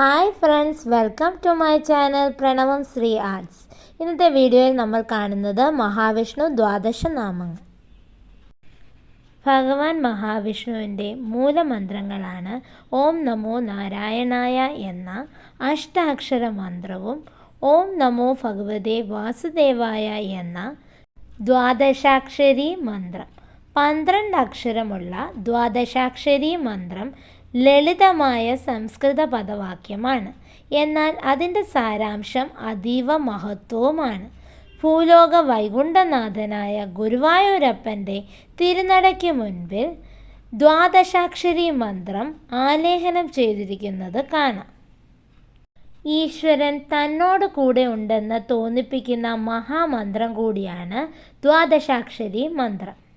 Hi friends welcome to my channel Pranavam Sri arts ഇന്നത്തെ വീഡിയോയിൽ നമ്മൾ കാണുന്നത് മഹാവിഷ്ണു ദ്വാദശ നാമങ്ങൾ. ഭഗവാൻ മഹാവിഷ്ണുവിന്റെ മൂലമന്ത്രങ്ങളാണ് ഓം നമോ നാരായണായ എന്ന അഷ്ടാക്ഷര മന്ത്രവും ഓം നമോ ഭഗവതേ വാസുദേവായ എന്ന ദ്വാദശാക്ഷരി മന്ത്രം. പന്ത്രണ്ട് അക്ഷരമുള്ള ദ്വാദശാക്ഷരി മന്ത്രം ലളിതമായ സംസ്കൃത പദവാക്യമാണ്. എന്നാൽ അതിന്റെ സാരാംശം അതീവ മഹത്വവുമാണ്. ഭൂലോക വൈകുണ്ഠനാഥനായ ഗുരുവായൂരപ്പന്റെ തിരുനടയ്ക്ക് മുൻപിൽ ദ്വാദശാക്ഷരി മന്ത്രം ആലേഖനം ചെയ്തിരിക്കുന്നത് കാണാം. ഈശ്വരൻ തന്നോട് കൂടെ ഉണ്ടെന്ന് തോന്നിപ്പിക്കുന്ന മഹാമന്ത്രം കൂടിയാണ് ദ്വാദശാക്ഷരി മന്ത്രം.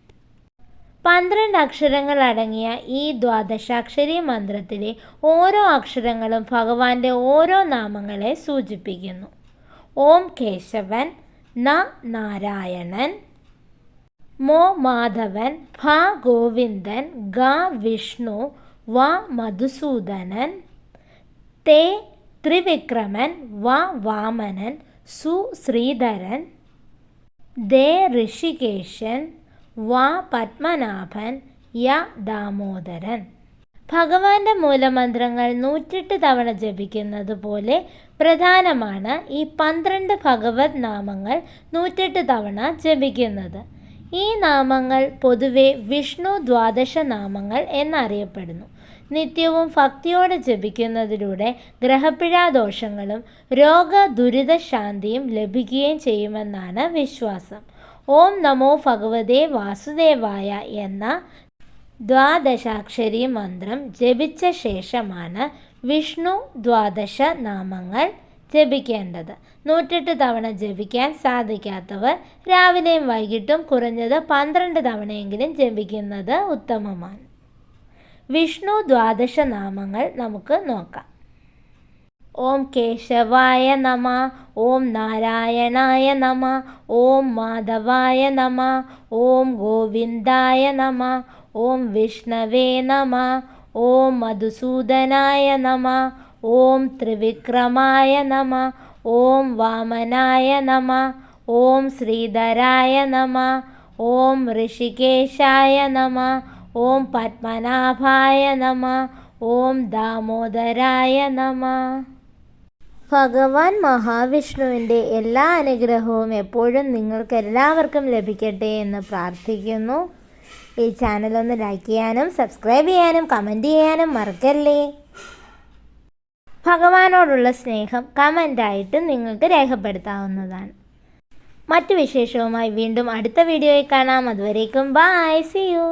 പന്ത്രണ്ട് അക്ഷരങ്ങൾ അടങ്ങിയ ഈ ദ്വാദശാക്ഷരി മന്ത്രത്തിലെ ഓരോ അക്ഷരങ്ങളും ഭഗവാന്റെ ഓരോ നാമങ്ങളെ സൂചിപ്പിക്കുന്നു. ഓം കേശവൻ ന നാരായണൻ മോ മാധവൻ ഭ ഗോവിന്ദൻ ഗ വിഷ്ണു വ മധുസൂദനൻ തേ ത്രിവിക്രമൻ വ വാമനൻ സു ശ്രീധരൻ ദേ ഋഷികേശൻ വ പത്മനാഭൻ യ ദാമോദരൻ. ഭഗവാന്റെ മൂലമന്ത്രങ്ങൾ നൂറ്റെട്ട് തവണ ജപിക്കുന്നത് പോലെ പ്രധാനമാണ് ഈ പന്ത്രണ്ട് ഭഗവത് നാമങ്ങൾ നൂറ്റെട്ട് തവണ ജപിക്കുന്നത്. ഈ നാമങ്ങൾ പൊതുവെ വിഷ്ണു ദ്വാദശ നാമങ്ങൾ എന്നറിയപ്പെടുന്നു. നിത്യവും ഭക്തിയോടെ ജപിക്കുന്നതിലൂടെ ഗ്രഹപിഴാദോഷങ്ങളും രോഗ ദുരിത ശാന്തിയും ലഭിക്കുകയും ചെയ്യുമെന്നാണ് വിശ്വാസം. ഓം നമോ ഭഗവതേ വാസുദേവായ എന്ന ദ്വാദശാക്ഷരി മന്ത്രം ജപിച്ച ശേഷമാണ് വിഷ്ണു ദ്വാദശ നാമങ്ങൾ ജപിക്കേണ്ടത്. നൂറ്റെട്ട് തവണ ജപിക്കാൻ സാധിക്കാത്തവർ രാവിലെയും വൈകിട്ടും കുറഞ്ഞത് പന്ത്രണ്ട് തവണയെങ്കിലും ജപിക്കുന്നത് ഉത്തമമാണ്. വിഷ്ണു ദ്വാദശ നാമങ്ങൾ നമുക്ക് നോക്കാം. ഓം കേശവായ നമ ഓം നാരായണായ നമ ഓം മാധവായ നമ ഓം ഗോവിന്ദായ നമ ഓം വിഷ്ണവേ നമ ഓം മധുസൂദനായ നമ ഓം ത്രിവിക്രമായ നമ ഓം വാമനായ നമ ഓം ശ്രീധരായ നമ ഓം ഋഷികേശായ നമ ഓം പത്മനാഭായ നമ ഓം ദാമോദരായ നമ ഭഗവാൻ മഹാവിഷ്ണുവിന്റെ എല്ലാ അനുഗ്രഹവും എപ്പോഴും നിങ്ങൾക്കെല്ലാവർക്കും ലഭിക്കട്ടെ എന്ന് പ്രാർത്ഥിക്കുന്നു. ഈ ചാനൽ ഒന്ന് ലൈക്ക് ചെയ്യാനും സബ്സ്ക്രൈബ് ചെയ്യാനും കമന്റ് ചെയ്യാനും മറക്കല്ലേ? ഭഗവാനോടുള്ള സ്നേഹം കമന്റായിട്ട് നിങ്ങൾക്ക് രേഖപ്പെടുത്താവുന്നതാണ്. മറ്റു വിശേഷവുമായി വീണ്ടും അടുത്ത വീഡിയോയിൽ കാണാം. അതുവരേക്കും ബായ് സി യു